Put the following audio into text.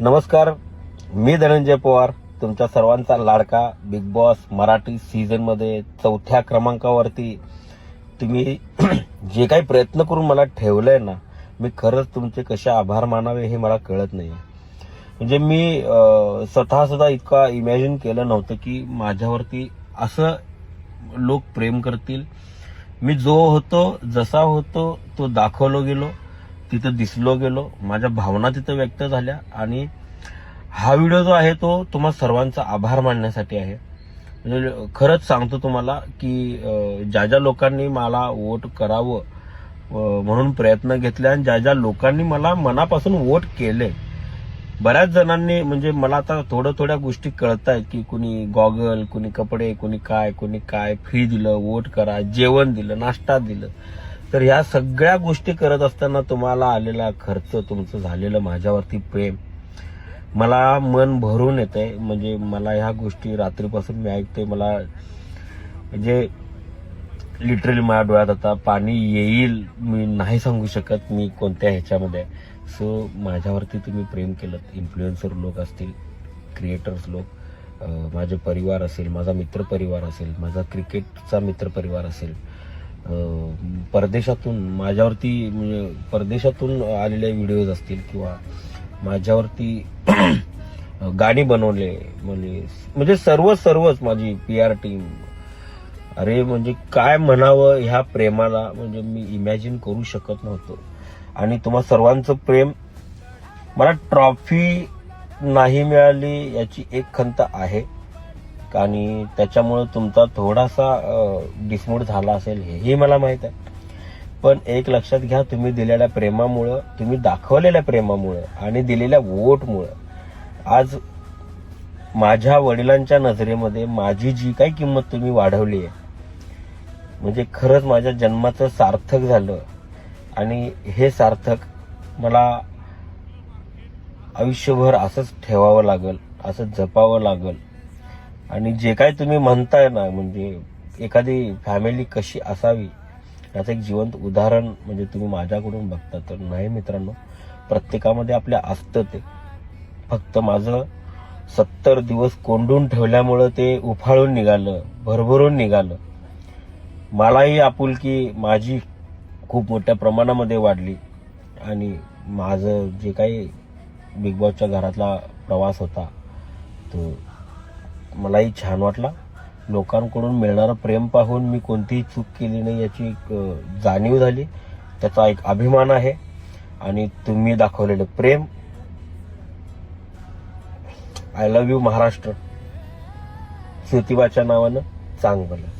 नमस्कार मी धनंजय पवार तुमच्या सर्वांचा लाडका बिग बॉस मराठी सीझनमध्ये चौथ्या क्रमांकावरती. तुम्ही जे काही प्रयत्न करून मला ठेवलं आहे ना मी खरंच तुमचे कसे आभार मानावे हे मला कळत नाही म्हणजे मी स्वतःसुद्धा स्वतः सुद्धा इतका इमॅजिन केलं नव्हतं की माझ्यावरती असं लोक प्रेम करतील. मी जो होतो जसा होतो तो दाखवलो गेलो. तिथं दिसलो गेलो माझ्या भावना तिथं व्यक्त झाल्या आणि हा व्हिडिओ जो आहे तो तुम्हा सर्वांचा आभार मानण्यासाठी आहे. म्हणजे खरंच सांगतो तुम्हाला की ज्या ज्या लोकांनी मला वोट करावं म्हणून प्रयत्न घेतले आणि ज्या ज्या लोकांनी मला मनापासून वोट केले बऱ्याच जणांनी म्हणजे मला आता थोड्या थोड्या गोष्टी कळत आहेत की कुणी गॉगल कुणी कपडे कुणी काय कुणी काय फ्री दिलं वोट करा जेवण दिलं नाश्ता दिलं. तर ह्या सगळ्या गोष्टी करत असताना तुम्हाला आलेला खर्च तुमचं झालेलं माझ्यावरती प्रेम मला मन भरून येत आहे म्हणजे मला ह्या गोष्टी रात्रीपासून मी ऐकतोय. मला म्हणजे लिटरली माझ्या डोळ्यात आता पाणी येईल मी नाही सांगू शकत मी कोणत्या ह्याच्यामध्ये. सो माझ्यावरती तुम्ही प्रेम केलं. इन्फ्लुएन्सर लोक असतील क्रिएटर्स लोक माझे परिवार असेल माझा मित्रपरिवार असेल माझा क्रिकेटचा मित्रपरिवार असेल परदेशातून माझ्यावरती म्हणजे परदेशातून आलेले व्हिडिओज असतील किंवा माझ्यावरती गाणी बनवले म्हणजे म्हणजे सर्व सर्वच माझी पी आर टीम अरे म्हणजे काय म्हणावं ह्या प्रेमाला म्हणजे मी इमॅजिन करू शकत नव्हतो. आणि तुम्हा सर्वांचं प्रेम मला ट्रॉफी नाही मिळाली याची एक खंत आहे. आणि त्याच्यामुळं तुमचा थोडासा डिसमूड झाला असेल हेही मला माहीत आहे. पण एक लक्षात घ्या तुम्ही दिलेल्या प्रेमामुळं तुम्ही दाखवलेल्या प्रेमामुळं आणि दिलेल्या वोटमुळं आज माझ्या वडिलांच्या नजरेमध्ये माझी जी काही किंमत तुम्ही वाढवली आहे म्हणजे खरंच माझ्या जन्माचं सार्थक झालं आणि हे सार्थक मला आयुष्यभर असंच ठेवावं लागल असंच जपावं लागल. आणि जे काय तुम्ही म्हणताय ना म्हणजे एखादी फॅमिली कशी असावी याचं एक जिवंत उदाहरण म्हणजे तुम्ही माझ्याकडून बघता तर नाही मित्रांनो प्रत्येकामध्ये आपल्या असतं ते. फक्त माझं सत्तर दिवस कोंडून ठेवल्यामुळं ते उफाळून निघालं भरभरून निघालं. मलाही आपुलकी माझी खूप मोठ्या प्रमाणामध्ये वाढली आणि माझं जे काही बिग बॉसच्या घरातला प्रवास होता तो मलाही छान वाटला. लोकांकडून मिळणारं प्रेम पाहून मी कोणतीही चूक केली नाही याची एक जाणीव झाली. त्याचा एक अभिमान आहे. आणि तुम्ही दाखवलेलं प्रेम. I love you Maharashtra. ज्योतिबाच्या नावानं चांगलं.